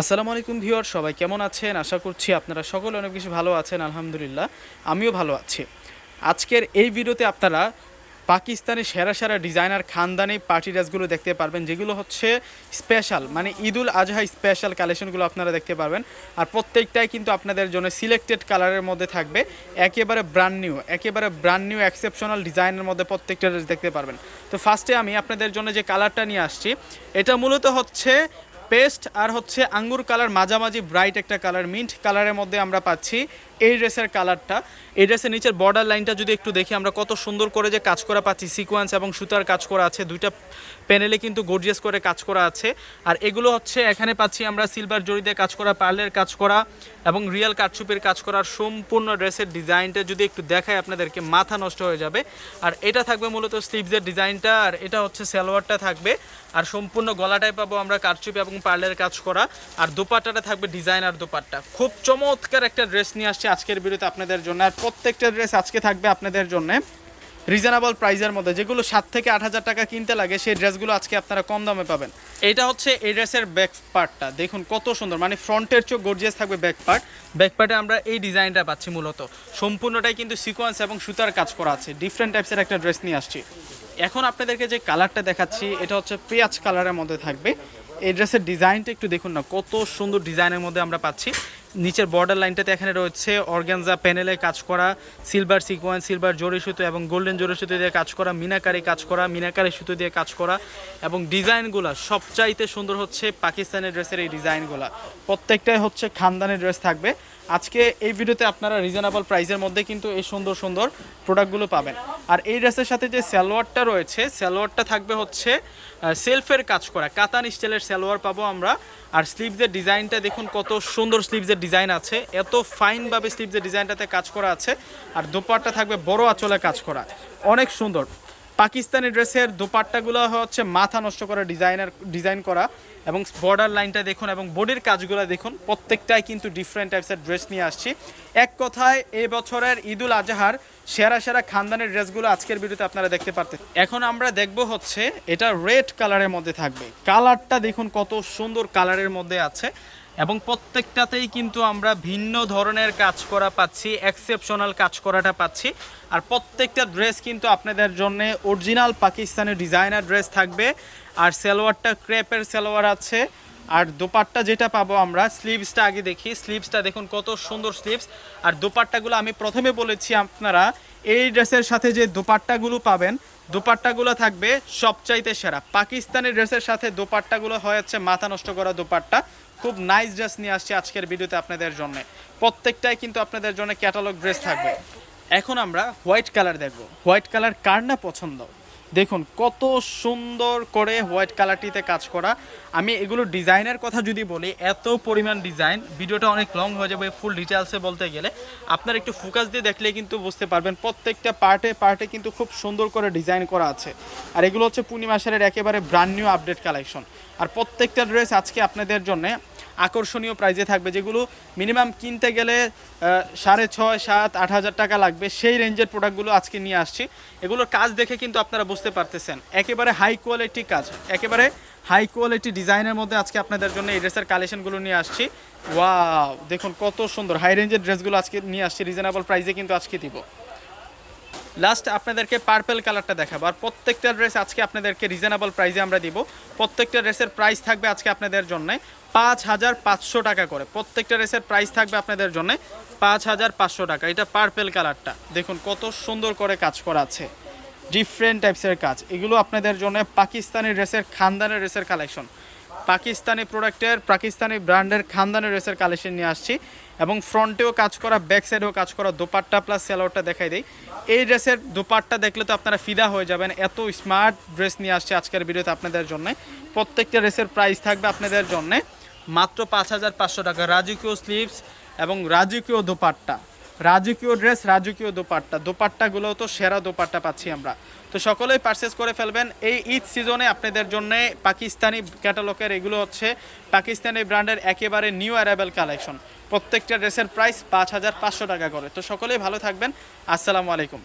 আসসালামু আলাইকুম ভিউয়ার, সবাই কেমন আছেন? আশা করছি আপনারা সকলে অনেক বেশি ভালো আছেন, আলহামদুলিল্লাহ। আমিও ভালো আছি। আজকের এই ভিডিওতে আপনারা পাকিস্তানি সেরা সেরা ডিজাইনার খানদানি পার্টি ড্রেসগুলো দেখতে পারবেন, যেগুলো হচ্ছে স্পেশাল মানে ঈদুল আজহা স্পেশাল কালেকশনগুলো আপনারা দেখতে পারবেন। আর প্রত্যেকটাই কিন্তু আপনাদের জন্য সিলেক্টেড কালারের মধ্যে থাকবে। একেবারে ব্র্যান্ড নিউ একেবারে ব্র্যান্ড নিউ এক্সেপশনাল ডিজাইনের মধ্যে প্রত্যেকটা ড্রেস দেখতে পারবেন। তো ফার্স্টে আমি আপনাদের জন্য যে কালারটা নিয়ে আসছি, এটা মূলত হচ্ছে পেস্ট আর হচ্ছে আঙ্গুর কালার মাঝামাঝি ব্রাইট একটা কালার মিন্ট কালারের মধ্যে আমরা পাচ্ছি। এই ড্রেসের কালারটা, এই ড্রেসের নিচের বর্ডার লাইনটা যদি একটু দেখি, আমরা কত সুন্দর করে যে কাজ করা পাচ্ছি সিকোয়েন্স এবং সুতার কাজ করা আছে, দুইটা প্যানেলে কিন্তু গর্জিয়াস করে কাজ করা আছে। আর এগুলো হচ্ছে, এখানে পাচ্ছি আমরা সিলভার জড়ি দিয়ে কাজ করা পার্লের কাজ করা এবং রিয়েল কাঠচুপের কাজ করার সম্পূর্ণ ড্রেসের ডিজাইনটা যদি একটু দেখায় আপনাদেরকে, মাথা নষ্ট হয়ে যাবে। আর এটা থাকবে মূলত স্লিভসের ডিজাইনটা আর এটা হচ্ছে সালোয়ারটা থাকবে। আর সম্পূর্ণ গলাটাই পাবো আমরা কারচুপি এবং পার্লের কাজ করা। আর দোপাট্টাটা থাকবে ডিজাইনার দোপাট্টা। খুব চমৎকার একটা ড্রেস নিয়ে আসছে আজকের ভিডিওতে আপনাদের জন্য আর প্রত্যেকটা ড্রেস আজকে থাকবে আপনাদের জন্য। রিজনেবল প্রাইসের মধ্যে যেগুলো সাত থেকে আট হাজার টাকা কিনতে লাগে, সেই ড্রেসগুলো আজকে আপনারা কম দামে পাবেন। এটা হচ্ছে এই ড্রেসের ব্যাক পার্টটা দেখুন কত সুন্দর মানে ফ্রন্টের চোখ গর্জিয়াস থাকবে ব্যাক পার্ট ব্যাক পার্টে আমরা এই ডিজাইনটা পাচ্ছি মূলত। সম্পূর্ণটাই কিন্তু সিকোয়েন্স এবং সুতার কাজ করা আছে। ডিফারেন্ট টাইপসের একটা ড্রেস নিয়ে আসছি। এখন আপনাদেরকে যে কালারটা দেখাচ্ছি, এটা হচ্ছে পেঁয়াজ কালারের মধ্যে থাকবে। এই ড্রেসের ডিজাইনটা একটু দেখুন না, কত সুন্দর ডিজাইনের মধ্যে আমরা পাচ্ছি। নিচের বর্ডার লাইনটাতে এখানে রয়েছে অর্গ্যানজা প্যানেলে কাজ করা সিলভার সিকোয়েন্স সিলভার জরি সুতো এবং গোল্ডেন জরি সুতো দিয়ে কাজ করা, মিনাকারি কাজ করা, মিনাকারি সুতো দিয়ে কাজ করা এবং ডিজাইনগুলো সবচাইতে সুন্দর হচ্ছে পাকিস্তানের ড্রেসের এই ডিজাইনগুলো প্রত্যেকটাই হচ্ছে খানদানের ড্রেস থাকবে। আজকে এই ভিডিওতে আপনারা রিজনেবল প্রাইসের মধ্যে কিন্তু এই সুন্দর সুন্দর প্রোডাক্টগুলো পাবেন। আর এই ড্রেসের সাথে যে সালোয়ারটা রয়েছে, সালোয়ারটা থাকবে হচ্ছে সেলফের কাজ করা। কাতান স্টাইলের সালোয়ার পাবো আমরা। আর স্লিভসের ডিজাইনটা দেখুন কত সুন্দর স্লিভসের ডিজাইন আছে। এত ফাইনভাবে স্লিভসের ডিজাইনটাতে কাজ করা আছে। আর দোপাট্টা থাকবে বড় আঁচলে কাজ করা। অনেক সুন্দর। পাকিস্তানি ড্রেসের দোপাট্টাগুলো হচ্ছে মাথা নষ্ট করা ডিজাইনার, ডিজাইন করা এবং বর্ডার লাইনটা দেখুন এবং বডির কাজগুলো দেখুন, প্রত্যেকটাই কিন্তু ডিফারেন্ট টাইপসের ড্রেস নিয়ে আসছি। এক কথায় এই বছরের ঈদুল আজহার সেরা সেরা খানদানের ড্রেসগুলো আজকের ভিডিওতে আপনারা দেখতে পারতেন। এখন আমরা দেখব হচ্ছে এটা রেড কালারের মধ্যে থাকবে। কালারটা দেখুন কত সুন্দর কালারের মধ্যে আছে। এবং প্রত্যেকটাতেই কিন্তু আমরা ভিন্ন ধরনের কাজ করা পাচ্ছি এক্সেপশনাল কাজ করাটা পাচ্ছি। আর প্রত্যেকটা ড্রেস কিন্তু আপনাদের জন্য অরিজিনাল পাকিস্তানের ডিজাইনার ড্রেস থাকবে। আর সালোয়ারটা ক্রেপের সালোয়ার আছে। আর দোপাট্টা যেটা পাবো আমরা স্লিভসটা আগে দেখি। স্লিভসটা দেখুন কত সুন্দর স্লিভস আর দোপাট্টাগুলো আমি প্রথমে বলেছি আপনারা, এই ড্রেসের সাথে যে দোপাট্টাগুলো পাবেন, দোপাট্টাগুলো থাকবে সবচাইতে সেরা। পাকিস্তানি ড্রেসের সাথে দোপাট্টাগুলো হয়েছে মাথা নষ্ট করা দোপাট্টা। খুব নাইস ড্রেস নিয়ে আসছি আজকের ভিডিওতে আপনাদের জন্য। প্রত্যেকটাই কিন্তু আপনাদের জন্য ক্যাটালগ ড্রেস থাকবে। এখন আমরা হোয়াইট কালার দেখব। হোয়াইট কালার কার না পছন্দ? দেখুন, কত সুন্দর করে হোয়াইট কালারটিতে কাজ করা। আমি এগুলো ডিজাইনের কথা যদি বলি, এত পরিমাণ ডিজাইন ভিডিওটা অনেক লং হয়ে যাবে ফুল ডিটেলসে বলতে গেলে। আপনার একটু ফোকাস দিয়ে দেখলে কিন্তু বুঝতে পারবেন, প্রত্যেকটা পার্টে পার্টে কিন্তু খুব সুন্দর করে ডিজাইন করা আছে। আর এগুলো হচ্ছে পূর্ণিমা সারের একেবারে ব্র্যান্ড নিউ আপডেট কালেকশন আর প্রত্যেকটা ড্রেস আজকে আপনাদের জন্য আকর্ষণীয় প্রাইজে থাকবে, যেগুলো মিনিমাম কিনতে গেলে সাড়ে ছয়, সাত, আট হাজার টাকা লাগবে। সেই রেঞ্জের প্রোডাক্টগুলো আজকে নিয়ে আসছি। এগুলোর কাজ দেখে কিন্তু আপনারা বুঝতে পারতেছেন। একেবারে হাই কোয়ালিটি কাজ। একেবারে হাই কোয়ালিটি ডিজাইনের মধ্যে আজকে আপনাদের জন্য এই ড্রেসের কালেকশনগুলো নিয়ে আসছি। ওয়াও দেখুন কত সুন্দর। হাই রেঞ্জের ড্রেসগুলো আজকে নিয়ে আসছি। রিজনেবল প্রাইসে কিন্তু আজকে দিব। লাস্ট আপনাদেরকে পার্পেল কালারটা দেখাবো। আর প্রত্যেকটা ড্রেস আজকে আপনাদেরকে রিজনেবল প্রাইসে আমরা দিব। প্রত্যেকটা ড্রেসের প্রাইস থাকবে আজকে আপনাদের জন্য। পাঁচ হাজার পাঁচশো টাকা করে। প্রত্যেকটা রেসের প্রাইস থাকবে আপনাদের জন্য পাঁচ হাজার পাঁচশো টাকা। এটা পার্পেল কালারটা দেখুন কত সুন্দর করে কাজ করা আছে। ডিফারেন্ট টাইপসের কাজ। এগুলো আপনাদের জন্য পাকিস্তানি ড্রেসের খানদানের ড্রেসের কালেকশন পাকিস্তানি প্রোডাক্টের পাকিস্তানি ব্র্যান্ডের খানদানের ড্রেসের কালেকশন নিয়ে আসছি। এবং ফ্রন্টেও কাজ করা ব্যাক সাইডেও কাজ করা দোপাট্টা প্লাস সেলোয়ারটা দেখাই দিই। এই ড্রেসের দোপাট্টা দেখলে তো আপনারা ফিদা হয়ে যাবেন। এত স্মার্ট ড্রেস নিয়ে আসছে আজকের ভিডিওতে আপনাদের জন্য। প্রত্যেকটা ড্রেসের প্রাইস থাকবে আপনাদের জন্য। মাত্র পাঁচ হাজার পাঁচশো টাকা রাজকীয় স্লিপস এবং রাজকীয় দোপাট্টা। রাজকীয় ড্রেস রাজকীয় দোপাট্টা। দোপাট্টাগুলো তো সেরা দোপাট্টা পাচ্ছি আমরা। তো সকলেই পারচেস করে ফেলবেন। এই ঈদ সিজনে আপনাদের জন্য পাকিস্তানি ক্যাটালগের এগুলো হচ্ছে পাকিস্তানি ব্র্যান্ডের একেবারে নিউ অ্যারাইভেল কালেকশন প্রত্যেকটা ড্রেসের প্রাইস পাঁচ হাজার পাঁচশো টাকা করে। তো সকলেই ভালো থাকবেন। আসসালামু আলাইকুম।